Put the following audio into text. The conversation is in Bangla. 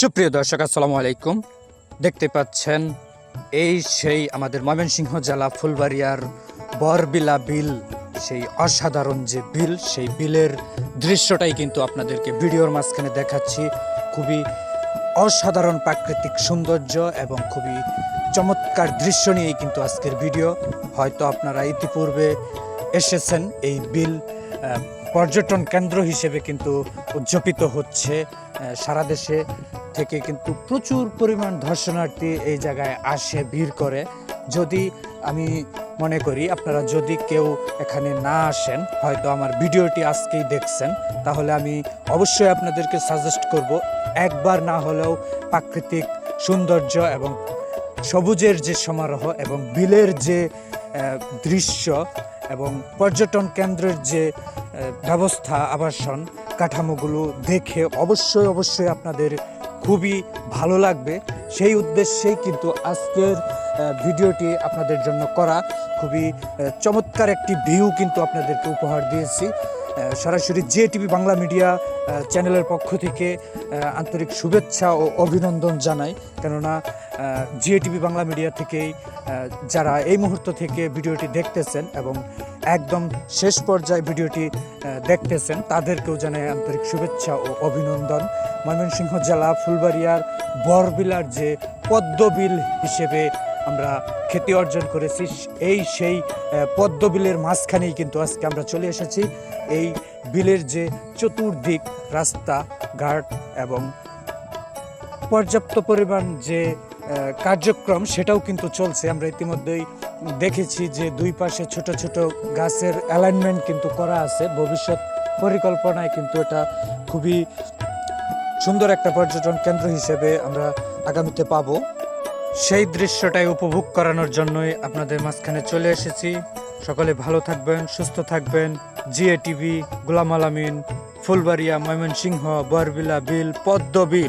সুপ্রিয় দর্শক, আসসালামু আলাইকুম। দেখতে পাচ্ছেন, এই সেই আমাদের ময়মনসিংহ জেলা ফুলবাড়িয়ার বরবিলা বিল, সেই অসাধারণ যে বিল, সেই বিলের দৃশ্যটাই কিন্তু আপনাদেরকে ভিডিওর মাঝখানে দেখাচ্ছি। খুবই অসাধারণ প্রাকৃতিক সৌন্দর্য এবং খুবই চমৎকার দৃশ্য নিয়েই কিন্তু আজকের ভিডিও। হয়তো আপনারা ইতিপূর্বে এসেছেন, এই বিল পর্যটন কেন্দ্র হিসেবে কিন্তু উদযাপিত হচ্ছে সারা দেশে। থেকে কিন্তু প্রচুর পরিমাণ দর্শনার্থী এই জায়গায় আসে, ভিড় করে। যদি আমি মনে করি, আপনারা যদি কেউ এখানে না আসেন, হয়তো আমার ভিডিওটি আজকেই দেখছেন, তাহলে আমি অবশ্যই আপনাদেরকে সাজেস্ট করব, একবার না হলেও প্রাকৃতিক সৌন্দর্য এবং সবুজের যে সমারোহ এবং বিলের যে দৃশ্য এবং পর্যটন কেন্দ্রের যে ব্যবস্থা, আবাসন কাঠামোগুলো দেখে অবশ্যই অবশ্যই আপনাদের খুবই ভালো লাগবে। সেই উদ্দেশ্যেই কিন্তু আজকের ভিডিওটি আপনাদের জন্য করা। খুবই চমৎকার একটি ভিউ কিন্তু আপনাদেরকে উপহার দিয়েছি। সরাসরি জে টিভি বাংলা মিডিয়া চ্যানেলের পক্ষ থেকে আন্তরিক শুভেচ্ছা ও অভিনন্দন জানাই। কেননা জিএ টিভি বাংলা মিডিয়া থেকেই যারা এই মুহূর্ত থেকে ভিডিওটি দেখতেছেন এবং একদম শেষ পর্যায়ে ভিডিওটি দেখতেছেন, তাদেরকেও জানাই আন্তরিক শুভেচ্ছা ও অভিনন্দন। ময়মনসিংহ জেলা ফুলবাড়িয়ার বরবিলার যে পদ্মবিল হিসেবে আমরা খ্যাতি অর্জন করেছি, এই সেই পদ্মবিলের মাঝখানেই কিন্তু আজকে আমরা চলে এসেছি। এই বিলের যে চতুর্দিক রাস্তা ঘাট এবং পর্যাপ্ত পরিমাণ যে কার্যক্রম সেটাও কিন্তু চলছে। আমরা ইতিমধ্যেই দেখেছি যে দুই পাশে ছোট ছোট গাছের অ্যালাইনমেন্ট কিন্তু করা আছে। ভবিষ্যৎ পরিকল্পনায় কিন্তু এটা খুবই সুন্দর একটা পর্যটন কেন্দ্র হিসেবে আমরা আগামীতে পাবো। সেই দৃশ্যটাই উপভোগ করানোর জন্যই আপনাদের মাঝখানে চলে এসেছি। সকলে ভালো থাকবেন, সুস্থ থাকবেন। জিএ টিভি, গোলাম আলামিন, ফুলবাড়িয়া, ময়মনসিংহ, বরবিলা, বিল, পদ্ম বিল।